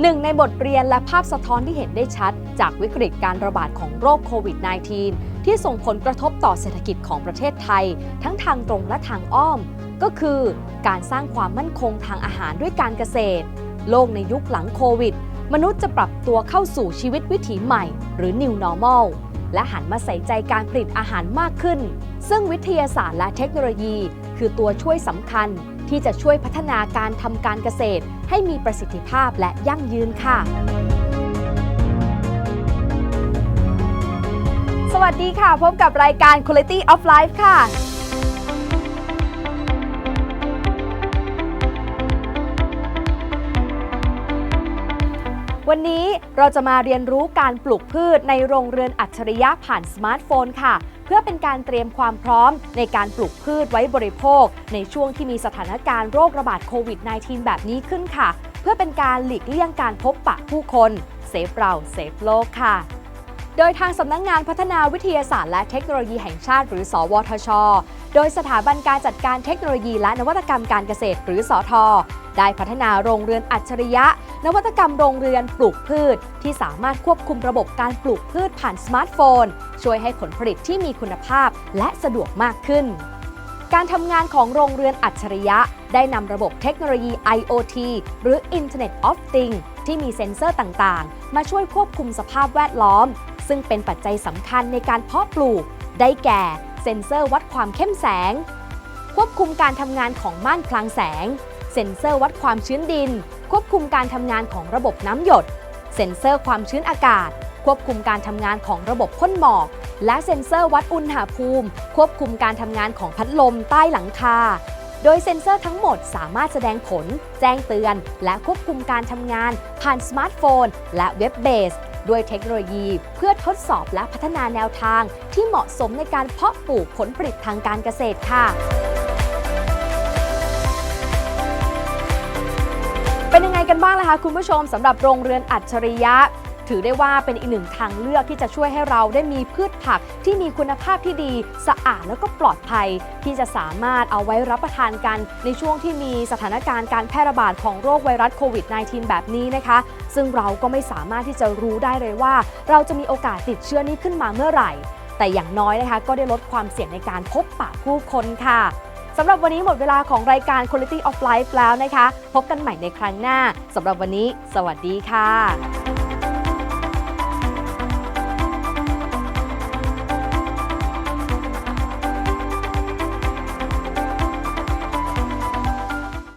หนึ่งในบทเรียนและภาพสะท้อนที่เห็นได้ชัด จากวิกฤตการระบาดของโรคโควิด -19 ที่ส่งผลกระทบต่อเศรษฐกิจของประเทศไทย ทั้งทางตรงและทางอ้อม ก็คือการสร้างความมั่นคงทางอาหารด้วยการเกษตร โลกในยุคหลังโควิด มนุษย์จะปรับตัวเข้าสู่ชีวิตวิถีใหม่ หรือ New Normal และหันมาใส่ใจการผลิตอาหารมากขึ้น ซึ่งวิทยาศาสตร์และเทคโนโลยี คือตัวช่วยสำคัญ ที่จะช่วยพัฒนาการทำการเกษตร ให้มีประสิทธิภาพและยั่งยืนค่ะ สวัสดีค่ะ พบกับรายการ Quality of Life ค่ะ วันนี้เราจะมาเรียนรู้การปลูกพืชในโรงเรือนอัจฉริยะผ่านสมาร์ทโฟนค่ะ เพื่อเป็นการเตรียมความพร้อมในการปลูกพืชไว้บริโภค ในช่วงที่มีสถานการณ์โรคระบาดโควิด -19 แบบนี้ขึ้นค่ะ เพื่อเป็นการหลีกเลี่ยงการพบปะผู้คน เซฟเราเซฟโลกค่ะ โดยทางสำนักงงานพัฒนาวิทยาศาสตร์และเทคโนโลยีแห่งชาติ หรือ สวทช โดยสถาบันการจัดการเทคโนโลยีและนวัตกรรมการเกษตร หรือสอทได้พัฒนาโรงเรือนอัจฉริยะ นวัตกรรมโรงเรือนปลูกพืช ที่สามารถควบคุมระบบการปลูกพืชผ่านสมาร์ทโฟน ช่วยให้ผลผลิตที่มีคุณภาพและสะดวกมากขึ้น การทำงานของโรงเรือนอัจฉริยะ ได้นำระบบเทคโนโลยี IoT หรือ Internet of Things ที่มีเซ็นเซอร์ต่าง ๆ มาช่วยควบคุมสภาพแวดล้อม ซึ่งเป็นปัจจัยสำคัญในการเพาะปลูก ได้แก่เซ็นเซอร์วัดความเข้มแสง ควบคุมการทำงานของม่านคลังแสง เซ็นเซอร์วัดความชื้นดิน ควบคุมการทำงานของระบบน้ำหยด เซ็นเซอร์ความชื้นอากาศ ควบคุมการทำงานของระบบพ่นหมอก และเซ็นเซอร์วัดอุณหภูมิ ควบคุมการทำงานของพัดลมใต้หลังคาโดยเซ็นเซอร์ทั้งหมดสามารถแสดงผล แจ้งเตือน และควบคุมการทำงาน ผ่านสมาร์ทโฟน และเว็บเบส ด้วยเทคโนโลยีเพื่อทดสอบและพัฒนาแนวทาง ที่เหมาะสมในการเพาะปลูกผลผลิตทางการเกษตรค่ะเป็นยังไงกันบ้างล่ะคะคุณผู้ชมสำหรับโรงเรือนอัจฉริยะ ถือได้ว่าเป็นอีกหนึ่งทางเลือกที่จะช่วยให้เราได้มีพืชผักที่มีคุณภาพที่ดี สะอาดแล้วก็ปลอดภัย ที่จะสามารถเอาไว้รับประทานกันในช่วงที่มีสถานการณ์การแพร่ระบาดของโรคไวรัสโควิด -19 แบบนี้นะคะ ซึ่งเราก็ไม่สามารถที่จะรู้ได้เลยว่า เราจะมีโอกาสติดเชื้อนี้ขึ้นมาเมื่อไหร่ แต่อย่างน้อยนะคะก็ได้ลดความเสี่ยงในการพบปะผู้คนค่ะสำหรับวันนี้หมดเวลาของรายการ Quality of Life แล้วนะคะ พบกันใหม่ในครั้งหน้าสำหรับวันนี้ สวัสดีค่ะ